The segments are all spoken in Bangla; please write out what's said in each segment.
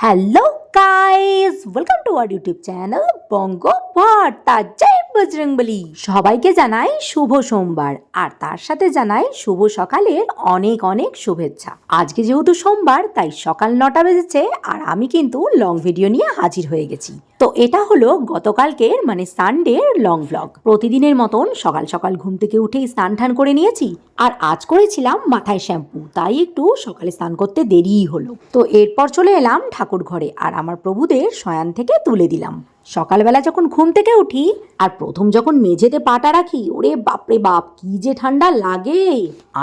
Hello guys welcome to our YouTube channel Banga Bharta জয় বজরংবলী সবাইকে জানাই শুভ সোমবার, আর তার সাথে জানাই শুভ সকালের অনেক অনেক শুভেচ্ছা। আজকে যেহেতু সোমবার, তাই সকাল নটা বেজেছে, আর আমি কিন্তু লং ভিডিও নিয়ে হাজির হয়ে গেছি। তো এটা হলো গতকালকের মানে সানডের লং ভ্লগ প্রতিদিনের মতন সকাল সকাল ঘুম থেকে উঠেই স্নান টান করে নিয়েছি, আর আজ করেছিলাম মাথায় শ্যাম্পু, তাই একটু সকালে স্নান করতে দেরিই হলো। তো এরপর চলে এলাম ঠাকুর ঘরে আর আমার প্রভুদের শয়ান থেকে তুলে দিলাম। সকালবেলা যখন ঘুম থেকে উঠি আর প্রথম যখন মেঝেতে পাটা রাখি, ওরে বাপরে বাপ, কি যে ঠান্ডা লাগে।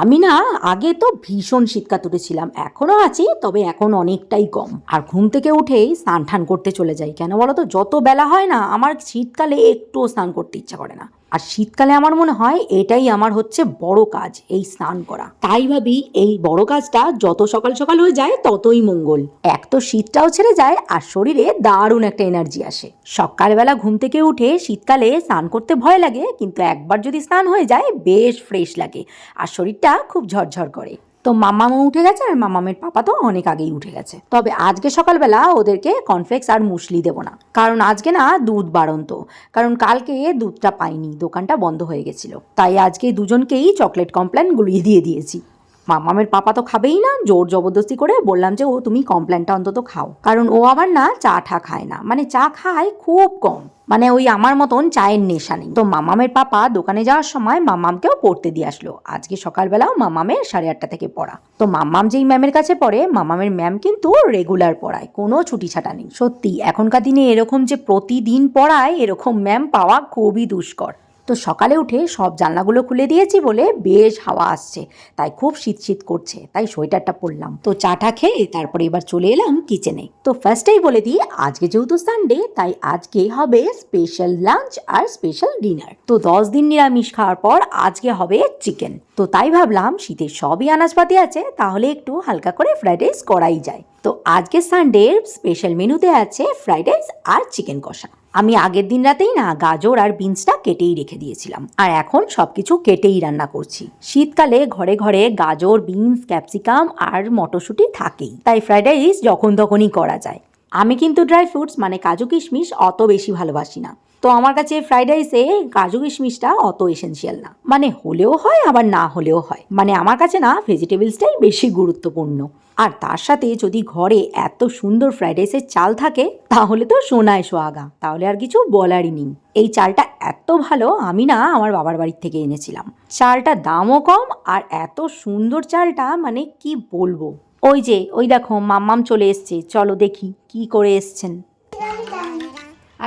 আমি না, আগে তো ভীষণ শীতকাতুরে ছিলাম, এখনও আছি, তবে এখন অনেকটাই কম। আর ঘুম থেকে উঠেই স্নান টান করতে চলে যাই। কেন বলো তো যত বেলা হয় না, আমার শীতকালে একটুও স্নান করতে ইচ্ছা করে না। আর শীতকালে আমার মনে হয় এটাই আমার হচ্ছে বড় কাজ, এই স্নান করা। তাই ভাবি এই বড় কাজটা যত সকাল সকাল হয়ে যায় ততই মঙ্গল। এক তো শীতটাও ছেড়ে যায় আর শরীরে দারুণ একটা এনার্জি আসে। সকালবেলা ঘুম থেকে উঠে শীতকালে স্নান করতে ভয় লাগে, কিন্তু একবার যদি স্নান হয়ে যায় বেশ ফ্রেশ লাগে, আর শরীরটা খুব ঝরঝর করে। তো মামামও উঠে গেছে আর মামামের পাপা তো অনেক আগেই উঠে গেছে। তবে আজকে সকালবেলা ওদেরকে কর্নফ্লেক্স আর মুসলি দেবো না। কারণ আজকে না দুধ বাড়ন্ত। কারণ কালকে দুধটা পাইনি, দোকানটা বন্ধ হয়ে গেছিল। তাই আজকে দুজনকেই চকলেট কমপ্লেন গুলিয়ে দিয়ে দিয়েছি। মামামের পাপা তো খাবেই না, জোর জবরদস্তি করে বললাম যে, ও, তুমি কমপ্লেনটা অন্তত খাও। কারণ ও আবার না চা ঠা খায় না। মানে চা খায় খুব কম। মানে ওই আমার মতন চায়ের নেশা নেই। তো মামামের পাপা দোকানে যাওয়ার সময় মামামকেও পড়তে দিয়ে আসলো। আজকে সকালবেলাও মামামের সাড়ে আটটা থেকে পড়া। তো মামাম যেই ম্যামের কাছে পড়ে, মামামের ম্যাম কিন্তু রেগুলার পড়ায়, কোনো ছুটি ছাটা নেই। সত্যি এখনকার দিনে এরকম যে প্রতিদিন পড়ায়, এরকম ম্যাম পাওয়া খুবই দুষ্কর। তো সকালে উঠে সব জানলাগুলো খুলে দিয়েছি বলে বেশ হাওয়া আসছে। তাই খুব শীত শীত করছে, তাই সোয়েটারটা পরলাম। তো চাটা খেয়ে তারপরে এবার চলে এলাম কিচেনে তো ফার্স্টেই বলে দিই, আজকে যেহেতু সানডে তাই আজকে হবে স্পেশাল লাঞ্চ আর স্পেশাল ডিনার তো দশ দিন নিরামিষ খাওয়ার পর আজকে হবে চিকেন তো তাই ভাবলাম শীতের সবই আনাজপাতি আছে, তাহলে একটু হালকা করে ফ্রাইড রাইস করাই যায়। তো আজকে সানডে স্পেশাল মেনুতে আছে ফ্রাইড রাইস আর চিকেন কষা। আমি আগের দিন রাতেই না গাজর আর বিনসটা কেটেই রেখে দিয়েছিলাম। আর এখন সব কিছু কেটেই রান্না করছি। শীতকালে ঘরে ঘরে গাজর, বিনস, ক্যাপসিকাম আর মটরশুঁটি থাকেই। তাই ফ্রাইড রাইস যখন তখনই করা যায়। আমি কিন্তু ড্রাই ফ্রুটস মানে কাজু কিশমিশ অত বেশি ভালোবাসি না। তো আমার কাছে ফ্রাইড রাইসে কাজু কিশমিশটা অত এসেন্সিয়াল না। মানে হলেও হয়, আবার না হলেও হয়। মানে আমার কাছে না ভেজিটেবলসটাই বেশি গুরুত্বপূর্ণ। আর তার সাথে যদি ঘরে এত সুন্দর ফ্রাইড রাইসের চাল থাকে, তাহলে তো সোনায় সোয়াগা তাহলে আর কিছু বলারই নেই। এই চালটা এত ভালো, আমি না আমার বাবার বাড়ির থেকে এনেছিলাম। চালটা দামও কম আর এত সুন্দর চালটা মানে কি বলব? ওই যে, ওই দেখো, মাম্মাম চলে এসছে। চলো দেখি কি করে এসছেন।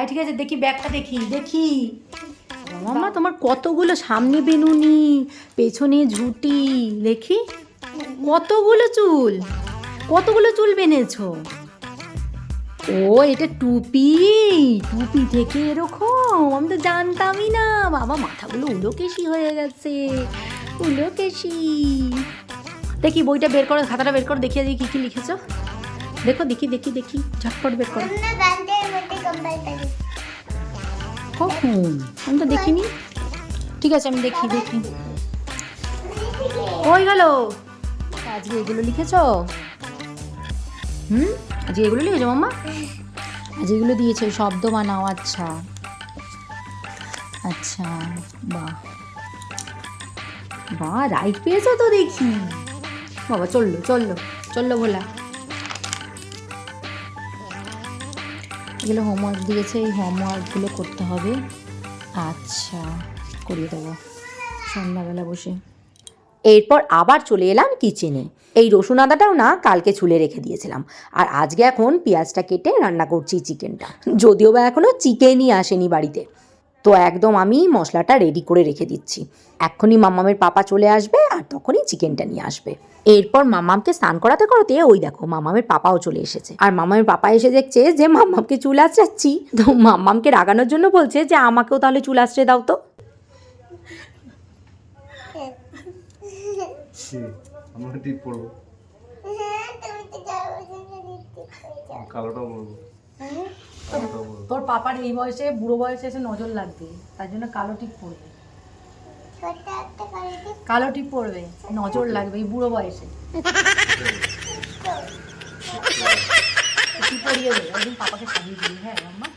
আয় ঠিক আছে দেখি ব্যাগটা দেখি দেখি। মাম্মা তোমার কতগুলো সামনে বেনুনি পেছনে ঝুটি দেখি। কতগুলো চুল? কতগুলো চুল বেনেছো? ও এটা টুপি টুপি থেকে এরকম আমি তো জানতামই না। বাবা মাথাগুলো উলোকেশি হয়ে গেছে উলোকেশি। দেখি বইটা বের করো খাতাটা বের করো দেখি আজকে কি কি লিখেছো। দেখো দেখি দেখি দেখি ঝটপট বের করো। কখন আমি তো দেখিনি। ঠিক আছে, আমি দেখি দেখি। ওই গেল? আজকে এগুলো লিখেছ? হুম? আজকে এগুলো লিখেছো, মাম্মা? আজকে এগুলো দিয়েছে, শব্দ বানাও আচ্ছা। আচ্ছা বাহ। বাহ রাইট পেয়েছ তো দেখি। বাবা, চলল চলল চলল ভোলা। এগুলো হোমওয়ার্ক দিয়েছে, এই হোমওয়ার্কগুলো করতে হবে। আচ্ছা করিয়ে দেবো। সন্ধ্যাবেলা বসে। এরপর আবার চলে এলাম কিচেনে এই রসুন আদাটাও না কালকে ছুলে রেখে দিয়েছিলাম। আর আজকে এখন পেঁয়াজটা কেটে রান্না করছি চিকেনটা যদিও বা এখনও চিকেনই আসেনি বাড়িতে। তো একদম আমি মশলাটা রেডি করে রেখে দিচ্ছি। এক্ষুনি মাম্মামের পাপা চলে আসবে আর তখনই চিকেনটা নিয়ে আসবে। এরপর মাম্মামকে স্নান করাতে করাতে ওই দেখো মামামের পাপাও চলে এসেছে। আর মামামের পাপা এসে দেখছে যে মাম্মামকে চুল আঁচড়াচ্ছি। তো মাম্মামকে রাগানোর জন্য বলছে যে আমাকেও তাহলে চুল আঁচড়ে দাও তো। হ্যাঁ কালোটাও তোর পাপার এই বয়সে বুড়ো বয়সে এসে নজর লাগবে। তার জন্য কালো টিপ দিই কালো টিপ পড়বে নজর লাগবে এই বুড়ো বয়সে। টিপ সাজিয়ে দেবে। একদিন পাপাকে সাজিয়ে দিবি হ্যাঁ মাম্মা?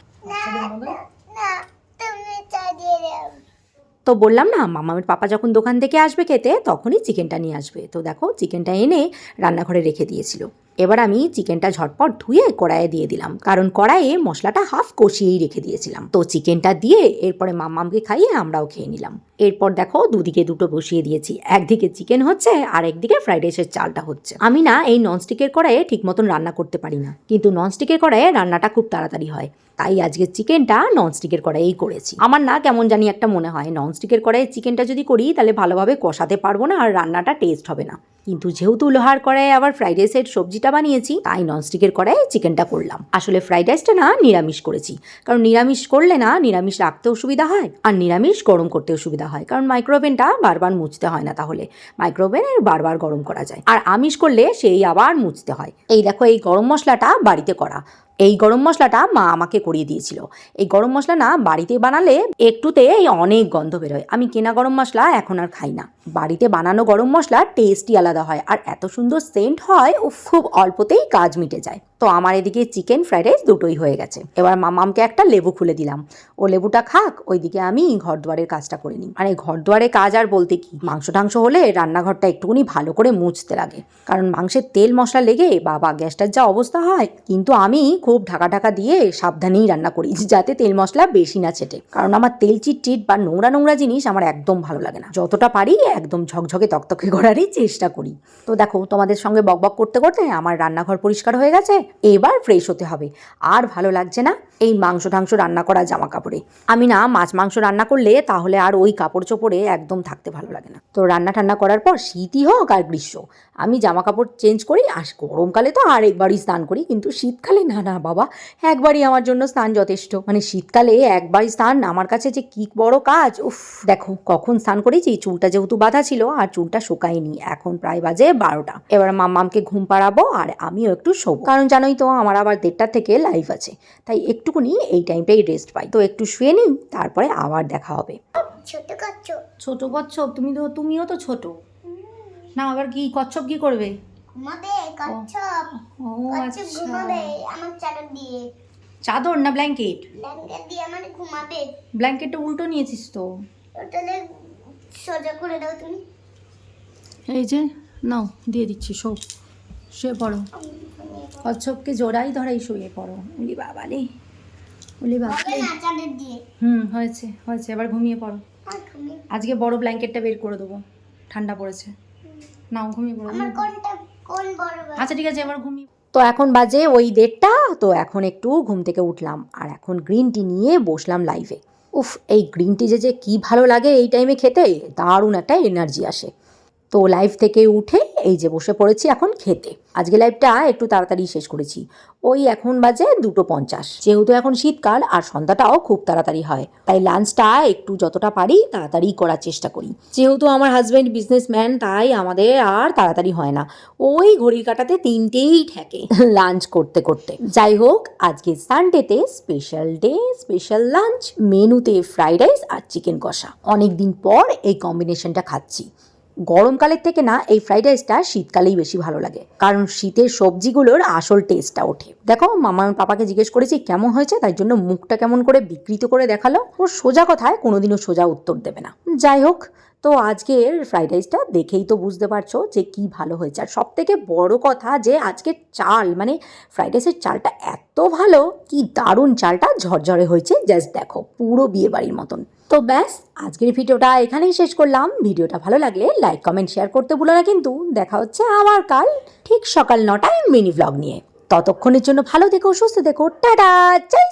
তো বললাম না মামামের পাপা যখন দোকান থেকে আসবে খেতে তখনই চিকেনটা নিয়ে আসবে। তো দেখো চিকেনটা এনে রান্নাঘরে রেখে দিয়েছিল। এবার আমি চিকেনটা ঝটপট ধুয়ে কড়াইয়ে দিয়ে দিলাম। কারণ কড়াইয়ে মশলাটা হাফ কষিয়েই রেখে দিয়েছিলাম। তো চিকেনটা দিয়ে এরপরে মাম্মামকে খাইয়ে আমরাও খেয়ে নিলাম। এরপর দেখো দুদিকে দুটো বসিয়ে দিয়েছি। একদিকে চিকেন হচ্ছে আর একদিকে ফ্রাইড রাইসের চালটা হচ্ছে। আমি না এই ননস্টিকের কড়াইয়ে ঠিক মতন রান্না করতে পারি না। কিন্তু ননস্টিকের কড়াইয়ে রান্নাটা খুব তাড়াতাড়ি হয়। তাই আজকে চিকেনটা ননস্টিকের কড়াইয়েই করেছি। আমার না কেমন জানি একটা মনে হয় ননস্টিকের কড়াইয়ে চিকেনটা যদি করি তাহলে ভালোভাবে কষাতে পারব না আর রান্নাটা টেস্ট হবে না। কিন্তু যেহেতু লোহার কড়াইয়ে আবার ফ্রাইড রাইসের সবজিটা বানিয়েছি, তাই ননস্টিকের কড়াইয়ে চিকেনটা করলাম। আসলে ফ্রাইড রাইসটা না নিরামিষ করেছি, কারণ নিরামিষ করলে না নিরামিষ রাখতেও সুবিধা হয় আর নিরামিষ গরম করতেও সুবিধা হয়, কারণ মাইক্রোওভেনটা বারবার মুছতে হয় না তাহলে। মাইক্রোওভেনে বারবার গরম করা যায়, আর আমিষ করলে সেই আবার মুছতে হয়। এই দেখো এই গরম মশলাটা বাড়িতে করা। এই গরম মশলাটা মা আমাকে করিয়ে দিয়েছিল। এই গরম মশলা না বাড়িতে বানালে একটুতে এই অনেক গন্ধ বেরোয়। আমি কেনা গরম মশলা এখন আর খাই না। বাড়িতে বানানো গরম মশলা টেস্টই আলাদা হয় আর এত সুন্দর সেন্ট হয় ও খুব অল্পতেই কাজ মিটে যায়। তো আমার এদিকে চিকেন ফ্রাইড রাইস দুটোই হয়ে গেছে। এবার মামামকে একটা লেবু খুলে দিলাম। ও লেবুটা খাক, ওইদিকে আমি ঘর দুয়ারের কাজটা করে নিই। মানে ঘর দুয়ারে কাজ আর বলতে কি? মাংস টাংস হলে রান্নাঘরটা একটুখানি ভালো করে মুছতে লাগে। কারণ মাংসের তেল মশলা লেগে বাবা গ্যাসটার যা অবস্থা হয়, কিন্তু আমি খুব ঢাকা ঢাকা দিয়ে সাবধানেই রান্না করি, যাতে তেল মশলা বেশি না ছেটে। কারণ আমার তেল চিটচিট বা নোংরা নোংরা জিনিস আমার একদম ভালো লাগে না। যতটা পারি একদম ঝকঝকে তকতকে করারই চেষ্টা করি। তো দেখো, তোমাদের সঙ্গে বকবক করতে করতে আমার রান্নাঘর পরিষ্কার হয়ে গেছে, এবার ফ্রেশ হতে হবে। আর ভালো লাগছে না? এই মাংস টাংস রান্না করা জামা কাপড়ে আমি না, মাছ মাংস রান্না করলে তাহলে আর ওই কাপড় চোপড়ে একদম থাকতে ভালো লাগে না। তো রান্না টান্না করার পর শীতই হোক আর গ্রীষ্ম। আমি জামা কাপড় চেঞ্জ করি আর গরমকালে তো আর একবারই স্নান করি, কিন্তু শীতকালে না না বাবা, একবারই আমার জন্য স্নান যথেষ্ট। মানে শীতকালে একবারই স্নান, আমার কাছে যে কি বড় কাজ, উফ, দেখো কখন স্নান করেছি, চুলটা যেহেতু বাঁধা ছিল আর চুলটা শুকায়নি। এখন প্রায় বাজে বারোটা। এবার মাম্মামকে ঘুম পাড়াবো আর আমিও একটু শোবো। কারণ জানোই তো, আমার আবার দেড়টার থেকে লাইভ আছে। তাই একটুকুনি এই টাইমটাই রেস্ট পাই। তো একটু শুয়ে নিই তারপরে আবার দেখা হবে। ছোট কচ্ছো ছোট কচ্ছপ? তুমি তো তুমিও তো ছোট। না আবার কি কচ্ছপ কি করবে? ঘুমাবে কচ্ছপ। ও কচ্ছপ ঘুমাবে আমার চাদর দিয়ে। চাদর না ব্ল্যাঙ্কেট ব্ল্যাঙ্কেট দিয়ে আমার ঘুমাবে। ব্ল্যাঙ্কেটটা উল্টো নিয়েছিস তো। তাহলে সোজা করে দাও তুমি। এই যে নাও দিয়ে দিচ্ছি সব শুয়ে পড়ো। কচ্ছপকে জোড়াই ধরাই শুয়ে পড়ো। বাবা বাবালে বাবালে দিয়ে। হুম হয়েছে হয়েছে এবার ঘুমিয়ে পড়ো। আজকে বড় ব্ল্যাঙ্কেটটা বের করে দেবো ঠান্ডা পড়েছে। নাও ঘুমিয়ে পড়ো। আচ্ছা ঠিক আছে এবার ঘুমিয়ে তো এখন বাজে ওই দেড়টা তো এখন একটু ঘুম থেকে উঠলাম। আর এখন গ্রিন টি নিয়ে বসলাম লাইভে উফ এই গ্রিন টি যে যে কী ভালো লাগে এই টাইমে খেতে দারুণ একটা এনার্জি আসে। তো লাইভ থেকে উঠে এই যে বসে পড়েছি এখন খেতে। আজকে লাইভটা একটু তাড়াতাড়ি শেষ করেছি। ওই এখন বাজে দুটো পঞ্চাশ। যেহেতু এখন শীতকাল আর সন্ধ্যাটাও খুব তাড়াতাড়ি হয়। তাই লাঞ্চটা একটু যতটা পারি তাড়াতাড়ি করার চেষ্টা করি। যেহেতু আমার হাজব্যান্ড বিজনেসম্যান তাই আমাদের আর তাড়াতাড়ি হয় না। ওই ঘড়ির কাটাতে তিনটেই ঠেকে লাঞ্চ করতে করতে। যাই হোক, আজকে সানডেতে স্পেশাল ডে স্পেশাল লাঞ্চ মেনুতে ফ্রাইড রাইস আর চিকেন কষা। অনেক দিন পর এই কম্বিনেশনটা খাচ্ছি। গরমকালের থেকে না, এই ফ্রাইড রাইসটা শীতকালেই বেশি ভালো লাগে। কারণ শীতের সবজিগুলোর আসল টেস্টটা ওঠে। দেখো, মামা পাপাকে জিজ্ঞেস করেছি, কেমন হয়েছে? তাই জন্য মুখটা কেমন করে বিকৃত করে দেখাল। ও সোজা কথায় কোনোদিনও সোজা উত্তর দেবে না। যাই হোক তো আজকের ফ্রাইড রাইসটা দেখেই তো বুঝতে পারছ যে কি ভালো হয়েছে। আর সব থেকে বড় কথা যে আজকের চাল মানে ফ্রাইড রাইসের চালটা এত ভালো, কি দারুণ চালটা ঝরঝরে হয়েছে। জাস্ট দেখো, পুরো বিয়ে বাড়ির মতন। তো ব্যাস, আজকের ভিডিওটা এখানেই শেষ করলাম। ভিডিওটা ভালো লাগলে লাইক কমেন্ট শেয়ার করতে ভুলো না কিন্তু দেখা হচ্ছে আবার কাল ঠিক সকাল নটায় মিনি ভ্লগ নিয়ে। ততক্ষণের জন্য ভালো দেখো সুস্থ দেখো টাটা, জয়